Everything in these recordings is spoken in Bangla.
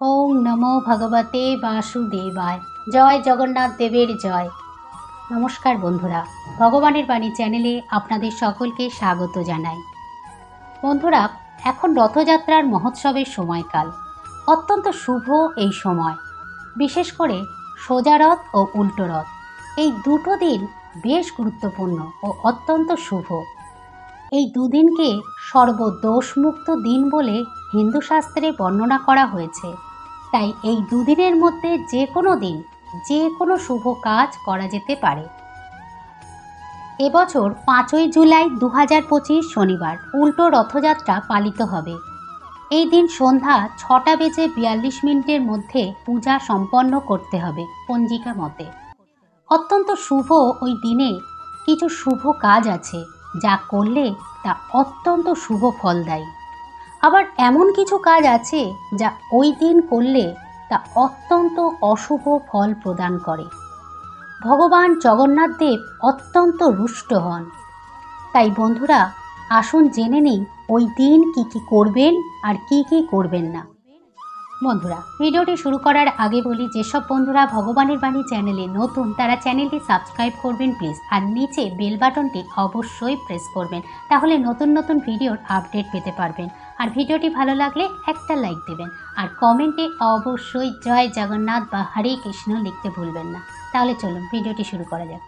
ওম নমো ভগবতে বাসুদেবায়। জয় জগন্নাথ দেবের জয়। নমস্কার বন্ধুরা, ভগবানের বাণী চ্যানেলে আপনাদের সকলকে স্বাগত জানাই। বন্ধুরা, এখন রথযাত্রার মহোৎসবের সময়কাল। অত্যন্ত শুভ এই সময়। বিশেষ করে সোজা রথ ও উল্টো রথ। এই দুটো দিন বেশ গুরুত্বপূর্ণ ও অত্যন্ত শুভ। এই দুদিনকে সর্বদোষমুক্ত দিন বলে হিন্দু শাস্ত্রে বর্ণনা করা হয়েছে। তাই এই দুদিনের মধ্যে যে কোনো দিন, যে কোনো শুভ কাজ করা যেতে পারে। এবছর পাঁচই জুলাই দু হাজার পঁচিশ শনিবার উল্টো রথযাত্রা পালিত হবে। এই দিন সন্ধ্যা ছটা বেজে বিয়াল্লিশ মিনিটের মধ্যে পূজা সম্পন্ন করতে হবে পঞ্জিকা মতে। অত্যন্ত শুভ ওই দিনে কিছু শুভ কাজ আছে, যা করলে তা অত্যন্ত শুভ ফল দেয়। এমন কিছু কাজ আছে যা ওই দিন করলে তা অত্যন্ত অশুভ ফল প্রদান করে। ভগবান জগন্নাথ দেব অত্যন্ত রুষ্ট হন। তাই বন্ধুরা, আসুন জেনে নিই ওই দিন কি কি করবেন আর কি কি করবেন না। বন্ধুরা, ভিডিওটি শুরু করার আগে বলি, যেসব বন্ধুরা ভগবানের বাণী চ্যানেলে নতুন, তারা চ্যানেলটি সাবস্ক্রাইব করবেন প্লিজ। আর নিচে বেল বাটনটি অবশ্যই প্রেস করবেন। তাহলে নতুন নতুন ভিডিওর আপডেট পেতে পারবেন। আর ভিডিওটি ভালো লাগলে একটা লাইক দেবেন। আর কমেন্টে অবশ্যই জয় জগন্নাথ বা হরে কৃষ্ণ লিখতে ভুলবেন না। তাহলে চলুন, ভিডিওটি শুরু করা যাক।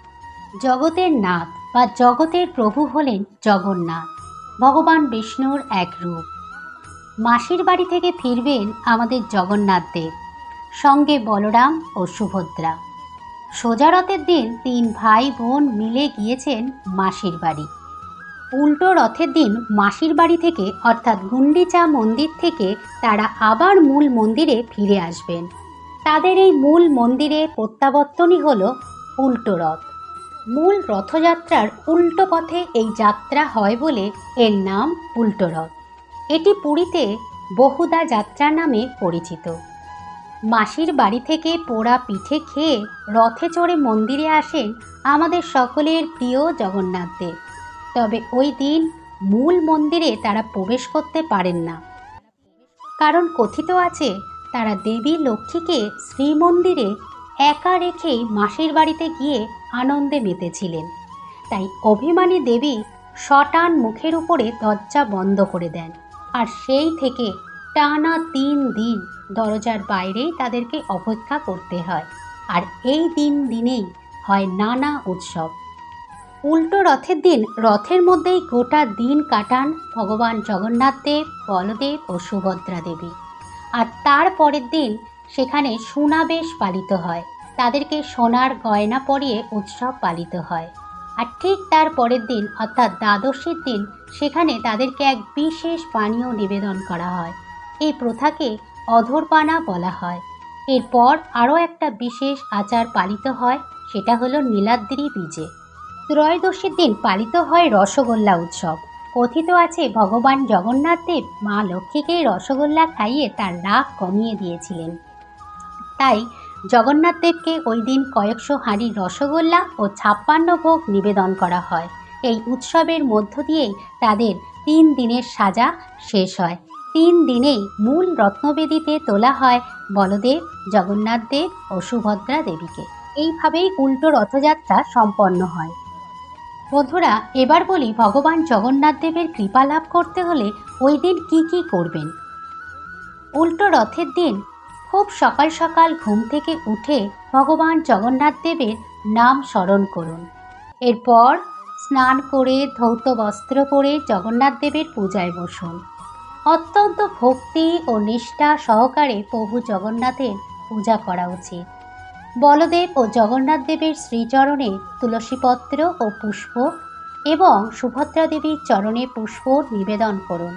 জগতের নাথ বা জগতের প্রভু হলেন জগন্নাথ, ভগবান বিষ্ণুর এক রূপ। মাসির বাড়ি থেকে ফিরবেন আমাদের জগন্নাথ দেব, সঙ্গে বলরাম ও সুভদ্রা। সোজা রথের দিন তিন ভাই বোন মিলে গিয়েছেন মাসির বাড়ি। উল্টো রথের দিন মাসির বাড়ি থেকে, অর্থাৎ গুন্ডিচা মন্দির থেকে, তারা আবার মূল মন্দিরে ফিরে আসবেন। তাদের এই মূল মন্দিরে প্রত্যাবর্তনই হল উল্টো রথ। মূল রথযাত্রার উল্টো পথে এই যাত্রা হয় বলে এর নাম উল্টো রথ। এটি পুরীতে বহুদা যাত্রা নামে পরিচিত। মাসির বাড়ি থেকে পোড়া পিঠে খেয়ে রথে চড়ে মন্দিরে আসেন আমাদের সকলের প্রিয় জগন্নাথ দেব তবে ওই দিন মূল মন্দিরে তারা প্রবেশ করতে পারেন না। কারণ কথিত আছে, তারা দেবী লক্ষ্মীকে শ্রীমন্দিরে একা রেখেই মাসির বাড়িতে গিয়ে আনন্দে মেতেছিলেন। তাই অভিমানী দেবী শটান মুখের উপরে দরজা বন্ধ করে দেন আর সেই থেকে টানা তিন দিন দরজার বাইরেই তাদেরকে অপেক্ষা করতে হয়। আর এই দিন দিনেই হয় নানা উৎসব। উল্টো রথের দিন, রথের মধ্যেই গোটা দিন কাটান ভগবান জগন্নাথ দেব, বলদেব ও সুভদ্রা দেবী। আর তার পরের দিন সেখানে সুনাবেশ পালিত হয়। তাদেরকে সোনার গয়না পরিয়ে উৎসব পালিত হয়। আর ঠিক তার পরের দিন, অর্থাৎ দ্বাদশীর দিন, সেখানে তাদেরকে এক বিশেষ পানীয় নিবেদন করা হয়। এই প্রথাকে অধরপানা বলা হয়। এরপর আরও একটা বিশেষ আচার পালিত হয়, সেটা হলো নীলাদ্রি বীজে। ত্রয়োদশীর দিন পালিত হয় রসগোল্লা উৎসব। কথিত আছে, ভগবান জগন্নাথ দেব মা লক্ষ্মীকে রসগোল্লা খাইয়ে তার রাগ কমিয়ে দিয়েছিলেন। তাই জগন্নাথ দেবকে ওই দিন কয়েকশো হাঁড়ি রসগোল্লা ও ছাপ্পান্ন ভোগ নিবেদন করা হয়। এই উৎসবের মধ্য দিয়েই তাদের তিন দিনের সাজা শেষ হয়। তিন দিনেই মূল রত্নবেদিতে তোলা হয় বলদেব, জগন্নাথ দেব ও সুভদ্রা দেবীকে। এইভাবেই উল্টো রথযাত্রা সম্পন্ন হয়। বন্ধুরা, এবার বলি ভগবান জগন্নাথ দেবের কৃপা লাভ করতে হলে ওই দিন কি কি করবেন? উল্টো রথের দিন, খুব সকাল সকাল ঘুম থেকে উঠে ভগবান জগন্নাথ দেবের নাম স্মরণ করুন। এরপর স্নান করে, ধৌত বস্ত্র পরে জগন্নাথ দেবের পূজায় বসুন। অত্যন্ত ভক্তি ও নিষ্ঠা সহকারে প্রভু জগন্নাথের পূজা করা উচিত। বলদেব ও জগন্নাথ দেবের শ্রীচরণে তুলসীপত্র ও পুষ্প এবং সুভদ্রা দেবীর চরণে পুষ্প নিবেদন করুন।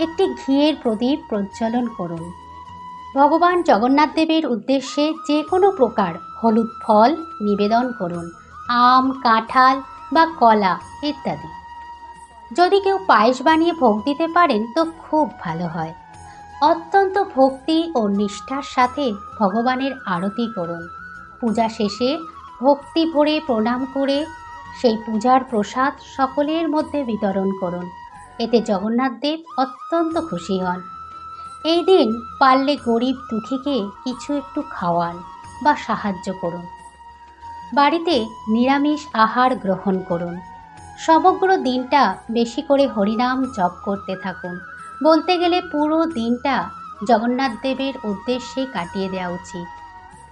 একটি ঘিয়ের প্রদীপ প্রজ্বলন করুন। ভগবান জগন্নাথ দেবের উদ্দেশ্যে যে কোনো প্রকার হলুদ ফল নিবেদন করুন। আম, কাঁঠাল বা কলা ইত্যাদি। যদি কেউ পায়েস বানিয়ে ভোগ দিতে পারেন তো খুব ভালো হয়। অত্যন্ত ভক্তি ও নিষ্ঠার সাথে ভগবানের আরতি করুন। পূজা শেষে ভক্তি ভরে প্রণাম করে সেই পূজার প্রসাদ সকলের মধ্যে বিতরণ করুন। এতে জগন্নাথ দেব অত্যন্ত খুশি হন। এই দিন পারলে গরিব দুঃখীকে কিছু একটু খাওয়ান বা সাহায্য করুন। বাড়িতে নিরামিষ আহার গ্রহণ করুন। সমগ্র দিনটা বেশি করে হরিনাম জপ করতে থাকুন। বলতে গেলে পুরো দিনটা জগন্নাথ দেবের উদ্দেশ্যে কাটিয়ে দেওয়া উচিত।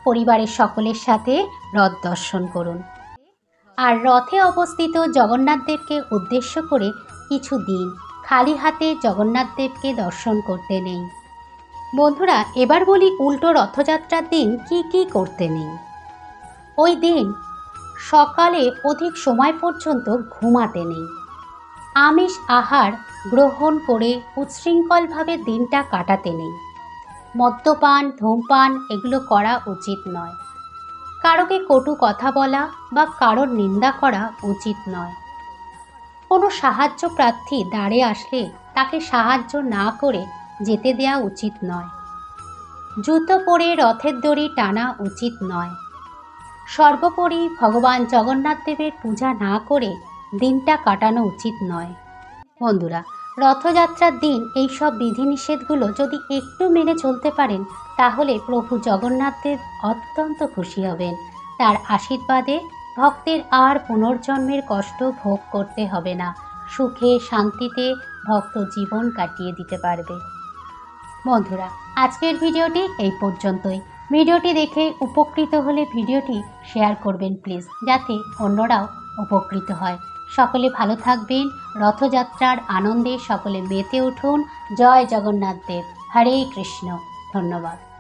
পরিবারের সকলের সাথে রথ দর্শন করুন। আর রথে অবস্থিত জগন্নাথদেবকে উদ্দেশ্য করে কিছু দিন খালি হাতে জগন্নাথদেবকে দর্শন করতে নেই। বন্ধুরা, এবার বলি উল্টো রথযাত্রার দিন কি কি করতে নেই। ওই দিন সকালে অধিক সময় পর্যন্ত ঘুমাতে নেই। আমিষ আহার গ্রহণ করে উচ্ছৃঙ্খলভাবে দিনটা কাটাতে নেই। মদ্যপান, ধূমপান এগুলো করা উচিত নয়। কারোকে কটু কথা বলা বা কারোর নিন্দা করা উচিত নয়। কোনো সাহায্য প্রার্থী দাঁড়ে আসলে তাকে সাহায্য না করে যেতে দেওয়া উচিত নয়। জুতো পরে রথের দড়ি টানা উচিত নয়। সর্বোপরি ভগবান জগন্নাথ দেবের পূজা না করে দিনটা কাটানো উচিত নয়। বন্ধুরা রথযাত্রার দিন এই সব বিধিনিষেধগুলো যদি একটু মেনে চলতে পারেন, তাহলে প্রভু জগন্নাথ দেব অত্যন্ত খুশি হবেন। তার আশীর্বাদে ভক্তের আর পুনর্জন্মের কষ্ট ভোগ করতে হবে না। সুখে, শান্তিতে ভক্ত জীবন কাটিয়ে দিতে পারবে। বন্ধুরা, আজকের ভিডিওটি এই পর্যন্তই। ভিডিওটি দেখে উপকৃত হলে ভিডিওটি শেয়ার করবেন প্লিজ, যাতে অন্যরাও উপকৃত হয়। সকলে ভালো থাকবেন। রথযাত্রার আনন্দে সকলে মেতে উঠুন। জয় জগন্নাথ দেব। হরে কৃষ্ণ। ধন্যবাদ।